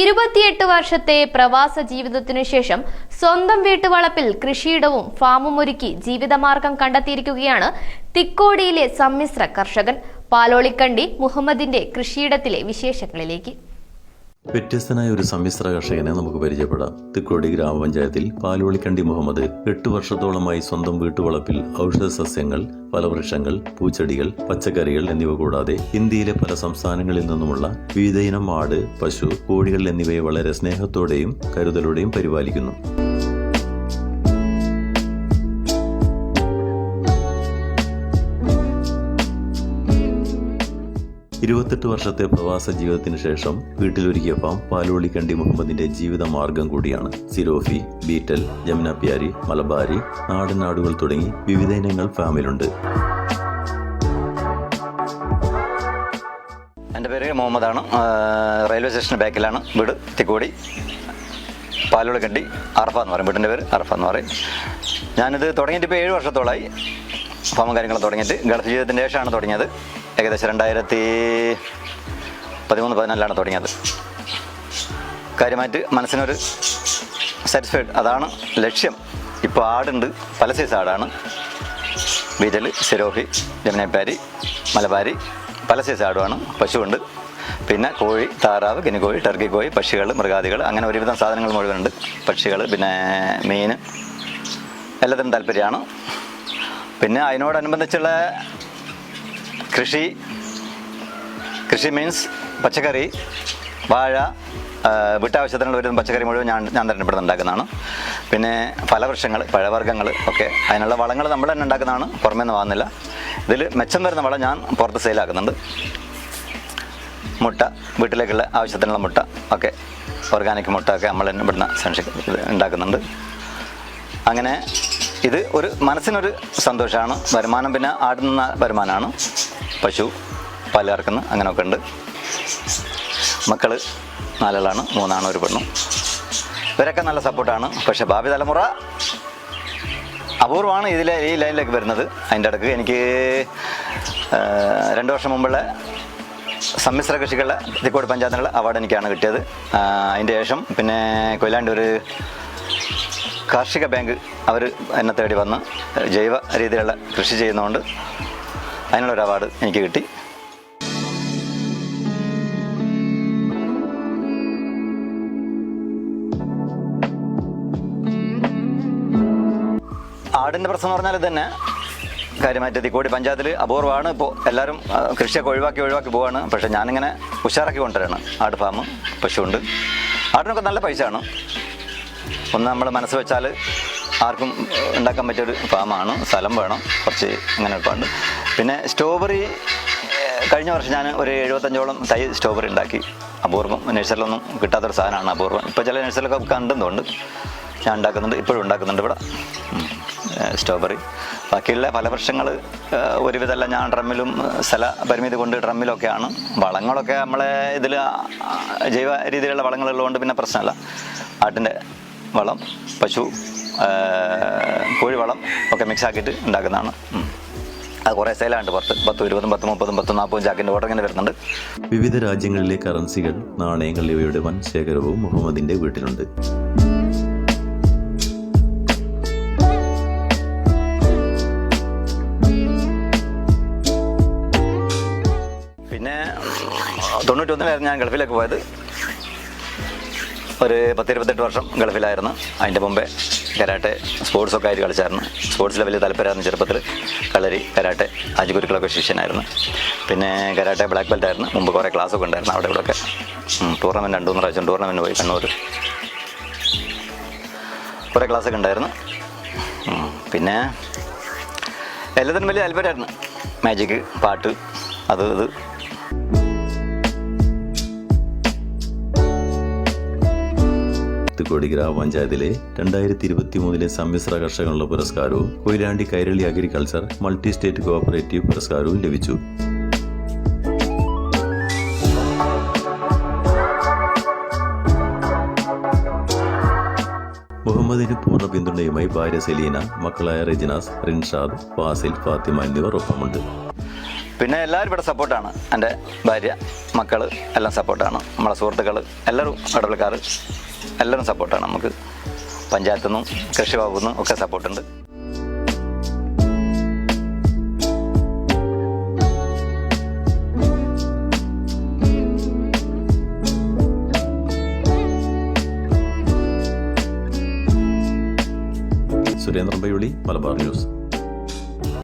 ഇരുപത്തിയെട്ട് വർഷത്തെ പ്രവാസ ജീവിതത്തിനു ശേഷം സ്വന്തം വീട്ടുവളപ്പിൽ കൃഷിയിടവും ഫാമും ഒരുക്കി ജീവിതമാർഗം കണ്ടെത്തിയിരിക്കുകയാണ് തിക്കോടിയിലെ സമ്മിശ്ര കർഷകൻ. പാലോളിക്കണ്ടി മുഹമ്മദിന്റെ കൃഷിയിടത്തിലെ വിശേഷങ്ങളിലേക്ക്. വ്യത്യസ്തനായ ഒരു സമ്മിശ്ര കർഷകനെ നമുക്ക് പരിചയപ്പെടാം. തിക്കോടി ഗ്രാമപഞ്ചായത്തിൽ പാലോളിക്കണ്ടി മുഹമ്മദ് എട്ട് വർഷത്തോളമായി സ്വന്തം വീട്ടുവളപ്പിൽ ഔഷധ സസ്യങ്ങൾ ഫലവൃക്ഷങ്ങൾ പൂച്ചെടികൾ പച്ചക്കറികൾ എന്നിവ കൂടാതെ ഇന്ത്യയിലെ പല സംസ്ഥാനങ്ങളിൽ നിന്നുമുള്ള വിവിധയിനം ആട് പശു കോഴികൾ എന്നിവയെ വളരെ സ്നേഹത്തോടെയും കരുതലോടെയും പരിപാലിക്കുന്നു. ഇരുപത്തെട്ട് വർഷത്തെ പ്രവാസ ജീവിതത്തിന് ശേഷം വീട്ടിലൊരുക്കിയ ഫാം പാലോളിക്കണ്ടി മുഹമ്മദിന്റെ ജീവിത മാർഗം കൂടിയാണ്. സിരോഫി ബീറ്റൽ ജമുന പ്യാരി മലബാരി നാടൻ നാടുകൾ തുടങ്ങി വിവിധ ഇനങ്ങൾ ഫാമിലുണ്ട്. എന്റെ പേര് മുഹമ്മദാണ്. റെയിൽവേ സ്റ്റേഷന് ബാക്കിലാണ് വീട് തിക്കോടി. പാലോളക്കണ്ടി അറഫ എന്ന് പറയും. വീട്ടിന്റെ പേര് അറഫ എന്ന് പറയും. ഞാനിത് തുടങ്ങിയിട്ട് ഇപ്പോൾ ഏഴ് വർഷത്തോളമായി ഫാമും കാര്യങ്ങളും തുടങ്ങിയിട്ട് ഗൾഫ് ജീവിതത്തിന്റെ ശേഷമാണ് തുടങ്ങിയത്. ഏകദേശം രണ്ടായിരത്തി പതിമൂന്ന് പതിനാലിലാണ് തുടങ്ങിയത്. കാര്യമായിട്ട് മനസ്സിനൊരു സാറ്റിസ്ഫൈഡ് അതാണ് ലക്ഷ്യം. ഇപ്പോൾ ആടുണ്ട് പല സൈസ് ആടാണ്. വിരൽ സിരോഹി ജമുനപ്പാരി മലബാരി പല സൈസ് ആടുമാണ് പശുവുണ്ട്. പിന്നെ കോഴി താറാവ് കിനിക്കോഴി ടർക്കി കോഴി പക്ഷികൾ മൃഗാദികൾ അങ്ങനെ ഒരുവിധം സാധനങ്ങൾ മുഴുവനുണ്ട്. പക്ഷികൾ പിന്നെ മീൻ എല്ലാത്തിനും താല്പര്യമാണ്. പിന്നെ അതിനോടനുബന്ധിച്ചുള്ള കൃഷി. കൃഷി മീൻസ് പച്ചക്കറി വാഴ വീട്ടാവശ്യത്തിനുള്ള വരുന്ന പച്ചക്കറി മുഴുവൻ ഞാൻ ഞാൻ തന്നെ ഇവിടെ ഉണ്ടാക്കുന്നതാണ്. പിന്നെ ഫലവൃക്ഷങ്ങൾ പഴവർഗങ്ങൾ ഒക്കെ. അതിനുള്ള വളങ്ങൾ നമ്മൾ തന്നെ ഉണ്ടാക്കുന്നതാണ്. പുറമേ നിന്ന് വാങ്ങുന്നില്ല. ഇതിൽ മെച്ചം വരുന്ന വളം ഞാൻ പുറത്ത് സെയിലാക്കുന്നുണ്ട് മുട്ട വീട്ടിലേക്കുള്ള ആവശ്യത്തിനുള്ള മുട്ട ഒക്കെ ഓർഗാനിക് മുട്ട ഒക്കെ നമ്മൾ ഇവിടുന്ന് സംരക്ഷി ഉണ്ടാക്കുന്നുണ്ട്. അങ്ങനെ ഇത് ഒരു മനസ്സിനൊരു സന്തോഷമാണ്. വരുമാനം പിന്നെ ആടുന്ന വരുമാനമാണ്. പശു പാൽ കറക്കുന്ന അങ്ങനെയൊക്കെ ഉണ്ട്. മക്കൾ നാലാളാണ് മൂന്നാണ് ഒരു പെണ്ണും. ഇവരൊക്കെ നല്ല സപ്പോർട്ടാണ്. പക്ഷെ ഭാവി തലമുറ അപൂർവമാണ് ഇതിലെ ഈ ലൈനിലേക്ക് വരുന്നത്. അതിന്റെ ഇടയ്ക്ക് എനിക്ക് രണ്ട് വർഷം മുമ്പുള്ള സമ്മിശ്ര കൃഷികളുടെ തിക്കോട് പഞ്ചായത്തിനുള്ള അവാർഡ് എനിക്കാണ് കിട്ടിയത്. അതിന്റെ ശേഷം പിന്നെ കൊയിലാണ്ട് ഒരു കാർഷിക ബാങ്ക് അവർ എന്നെ തേടി വന്ന് ജൈവ രീതിയിലുള്ള കൃഷി ചെയ്യുന്നതുകൊണ്ട് അതിനുള്ളൊരു അവാർഡ് എനിക്ക് കിട്ടി. ആടിന്റെ പ്രശ്നം എന്ന് പറഞ്ഞാൽ തന്നെ കാര്യമായിട്ട് തിക്കോടി പഞ്ചായത്തിൽ അപൂർവമാണ്. ഇപ്പോൾ എല്ലാവരും കൃഷിയൊക്കെ ഒഴിവാക്കി ഒഴിവാക്കി പോവാണ്. പക്ഷേ ഞാനിങ്ങനെ ഉഷാറാക്കി കൊണ്ടുവരാണ്. ആട് ഫാം പശുവുണ്ട്. ആടിനൊക്കെ നല്ല പൈസയാണ്. ഒന്ന് നമ്മൾ മനസ്സ് വെച്ചാൽ ആർക്കും ഉണ്ടാക്കാൻ പറ്റിയൊരു ഫാമാണ്. സ്ഥലം വേണം. കുറച്ച് അങ്ങനെ ഒരുപാട് പിന്നെ സ്ട്രോബെറി കഴിഞ്ഞ വർഷം ഞാൻ ഒരു എഴുപത്തഞ്ചോളം തൈ സ്ട്രോബെറി ഉണ്ടാക്കി. അപൂർവം. നഴ്സറിലൊന്നും കിട്ടാത്തൊരു സാധനമാണ് അപൂർവം. ഇപ്പോൾ ചില നഴ്സറിലൊക്കെ കണ്ടെന്നുണ്ട് ഞാൻ ഉണ്ടാക്കുന്നുണ്ട്. ഇപ്പോഴും ഉണ്ടാക്കുന്നുണ്ട് ഇവിടെ. സ്ട്രോബെറി. ബാക്കിയുള്ള ഫലവൃക്ഷങ്ങൾ ഒരുവിധമല്ല ഞാൻ ഡ്രമ്മിലും സ്ഥല പരിമിതി കൊണ്ട് ഡ്രമ്മിലൊക്കെയാണ്. വളങ്ങളൊക്കെ നമ്മളെ ഇതിൽ ജൈവ രീതിയിലുള്ള വളങ്ങളുള്ളതുകൊണ്ട് പിന്നെ പ്രശ്നമല്ല. ആട്ടിന്റെ വളം പശു കോഴിവളം ഒക്കെ മിക്സ് ആക്കിയിട്ട് ഉണ്ടാക്കുന്നതാണ്. അത് കുറേ സെയിലുണ്ട് പുറത്ത് പത്തും ഇരുപതും പത്തും മുപ്പതും പത്തും നാൽപ്പതും ചാക്കിന്റെ ഓർഡർ ഇങ്ങനെ വരുന്നുണ്ട്. വിവിധ രാജ്യങ്ങളിലെ കറൻസികൾ നാണയങ്ങൾ ഇവയുടെ വൻ ശേഖരവും മുഹമ്മദിന്റെ വീട്ടിലുണ്ട്. പിന്നെ തൊണ്ണൂറ്റൊന്നിലായിരുന്നു ഞാൻ ഗൾഫിലേക്ക് പോയത്. ഒരു പത്തിരുപത്തെട്ട് വർഷം ഗൾഫിലായിരുന്നു. അതിന്റെ മുമ്പേ കരാട്ടെ സ്പോർട്സൊക്കെ ആയിട്ട് കളിച്ചായിരുന്നു. സ്പോർട്സിൽ വലിയ താല്പര്യമായിരുന്നു ചെറുപ്പത്തിൽ കളരി കരാട്ടെ ആജുഗുരുക്കളൊക്കെ ശിഷ്യനായിരുന്നു. പിന്നെ കരാട്ടെ ബ്ലാക്ക് ബെൽറ്റ് ആയിരുന്നു. മുമ്പ് കുറേ ക്ലാസ്സൊക്കെ ഉണ്ടായിരുന്നു അവിടെ ഇവിടെയൊക്കെ. ടൂർണമെന്റ് രണ്ടു മൂന്ന് പ്രാവശ്യം ടൂർണമെന്റ് പോയി കണ്ണൂർ കുറേ ക്ലാസ്സൊക്കെ ഉണ്ടായിരുന്നു. പിന്നെ എല്ലാത്തിനും വലിയ താല്പര്യമായിരുന്നു. മാജിക്ക് പാട്ട് അത് ഇത്. തിക്കോടി ഗ്രാമപഞ്ചായത്തിലെ രണ്ടായിരത്തി ഇരുപത്തി മൂന്നിലെ സമ്മിശ്ര കർഷകനുള്ള പുരസ്കാരവും Koyilandy Kairali agriculture multi state cooperative പുരസ്കാരവും ലഭിച്ചു. മുഹമ്മദിന് പൂർണ പിന്തുണയുമായി ഭാര്യ സെലീന മക്കളായ റെജിനാസ് റിൻഷാദ് ഫാസിൽ ഫാത്തിമ എന്നിവർ ഒപ്പമുണ്ട്. പിന്നെ എല്ലാവരും ഇവിടെ സപ്പോർട്ടാണ്. എന്റെ ഭാര്യ മക്കൾ എല്ലാം സപ്പോർട്ടാണ്. നമ്മളെ സുഹൃത്തുക്കൾ എല്ലാവരും ഇടപെടൽക്കാർ എല്ലാവരും സപ്പോർട്ടാണ്. നമുക്ക് പഞ്ചായത്തു നിന്നും കൃഷി വകുപ്പിൽ നിന്നും ഒക്കെ സപ്പോർട്ടുണ്ട്. സുരേന്ദ്രൻ പയ്യുളി മലബാർ ന്യൂസ്.